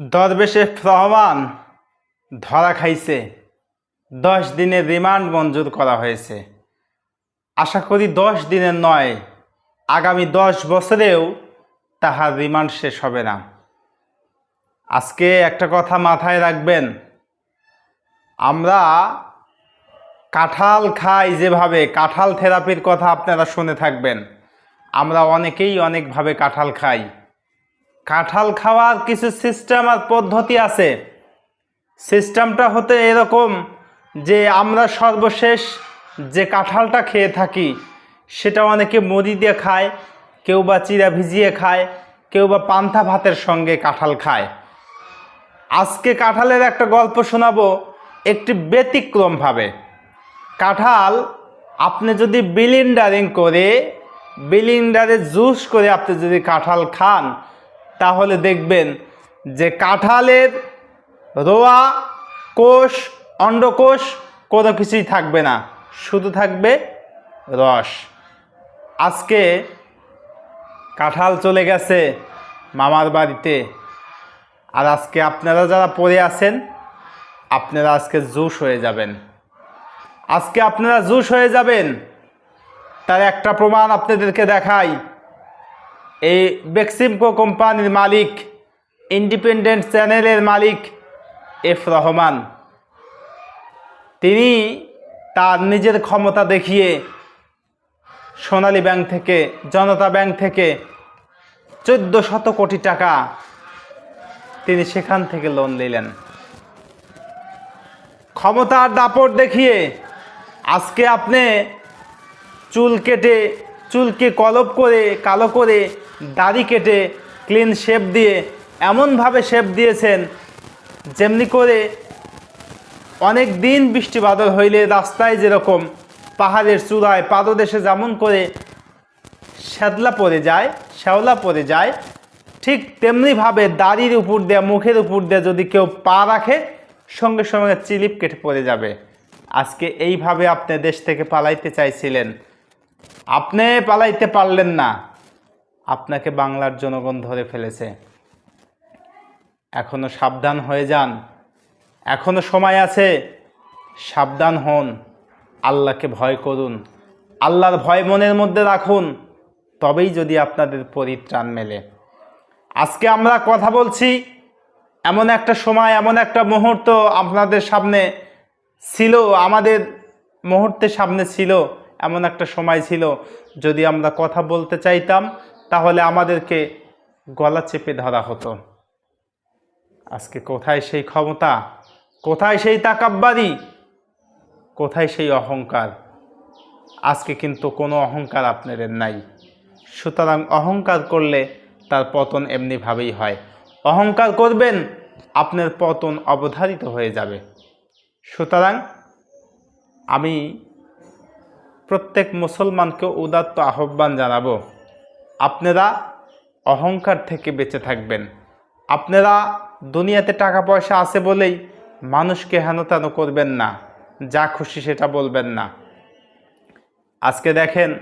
দরবেশে রহমান ধরা খাইছে। দশ দিনের রিমান্ড মঞ্জুর করা হয়েছে। আশা করি দশ দিনের নয়, আগামী দশ বছরেও তাহার রিমান্ড শেষ হবে না। আজকে একটা কথা মাথায় রাখবেন, আমরা কাঁঠাল খাই যেভাবে, কাঁঠাল থেরাপির কথা আপনারা শুনে থাকবেন। আমরা অনেকেই অনেকভাবে কাঁঠাল খাই। কাঁঠাল খাওয়ার কিছু সিস্টেম আর পদ্ধতি আছে। সিস্টেমটা হতে এরকম যে আমরা সর্বশেষ যে কাঁঠালটা খেয়ে থাকি, সেটা অনেকে মুড়ি দিয়ে খায়, কেউ বা চিরা ভিজিয়ে খায়, কেউ বা পান্থা ভাতের সঙ্গে কাঁঠাল খায়। আজকে কাঁঠালের একটা গল্প শোনাবো একটি ব্যতিক্রমভাবে। কাঁঠাল আপনি যদি বিলিন্ডারিং করে বিলিন্ডারে জুস করে আপনি যদি কাঁঠাল খান তাহলে দেখবেন যে কাঁঠালের রোয়া, কোষ, অন্ডকোষ কোনো কিছুই থাকবে না। শুধু থাকবে রস। আজকে কাঁঠাল চলে গেছে মামার বাড়িতে। আর আজকে আপনারা যারা পড়ে আছেন, আপনারা আজকে জুস হয়ে যাবেন। আজকে আপনারা জুস হয়ে যাবেন, তার একটা প্রমাণ আপনাদেরকে দেখাই। এই বেক্সিমকো কোম্পানির মালিক, ইন্ডিপেন্ডেন্ট চ্যানেলের মালিক এফ রহমান। তিনি তার নিজের ক্ষমতা দেখিয়ে সোনালী ব্যাংক থেকে, জনতা ব্যাংক থেকে চোদ্দ শত কোটি টাকা তিনি সেখান থেকে লোন নিলেন। ক্ষমতার দাপট দেখিয়ে আজকে আপনি চুল কেটে, চুলকে কলপ করে, কালো করে দাড়ি কেটে ক্লিন শেপ দিয়ে এমনভাবে শেপ দিয়েছেন যেমনি করে অনেক দিন বৃষ্টি বাদল হইলে রাস্তায় যেরকম পাহাড়ের চূড়ায় পাদদেশে যেমন করে শ্যাদলা পড়ে যায়, শ্যাওলা পড়ে যায়, ঠিক তেমনিভাবে দাড়ির উপর দিয়ে, মুখের উপর দিয়ে যদি কেউ পা রাখে, সঙ্গে সঙ্গে চিলিপ কেটে পড়ে যাবে। আজকে এইভাবে আপনি দেশ থেকে পালাইতে চাইছিলেন। আপনি পালাইতে পারলেন না। আপনাকে বাংলার জনগণ ধরে ফেলেছে। এখনও সাবধান হয়ে যান। এখনও সময় আছে। সাবধান হন। আল্লাহকে ভয় করুন। আল্লাহর ভয় মনের মধ্যে রাখুন। তবেই যদি আপনাদের পরিত্রাণ মেলে। আজকে আমরা কথা বলছি এমন একটা সময়, এমন একটা মুহূর্ত আপনাদের সামনে ছিল, আমাদের মুহূর্তের সামনে ছিল, এমন একটা সময় ছিল। যদি আমরা কথা বলতে চাইতাম তাহলে আমাদেরকে গলা চেপে ধরা হতো। আজকে কোথায় সেই ক্ষমতা? কোথায় সেই তাকাব্বারি? কোথায় সেই অহংকার? আজকে কিন্তু কোনো অহংকার আপনাদের নাই। সুতরাং অহংকার করলে তার পতন এমনিভাবেই হয়। অহংকার করবেন, আপনার পতন অবধারিত হয়ে যাবে। সুতরাং আমি প্রত্যেক মুসলমানকে উদাত্ত আহ্বান জানাব আপনারা অহংকার থেকে বেঁচে থাকবেন। আপনারা দুনিয়াতে টাকা পয়সা আছে বলেই মানুষকে হেনতেন করবেন না, যা খুশি সেটা বলবেন না। আজকে দেখেন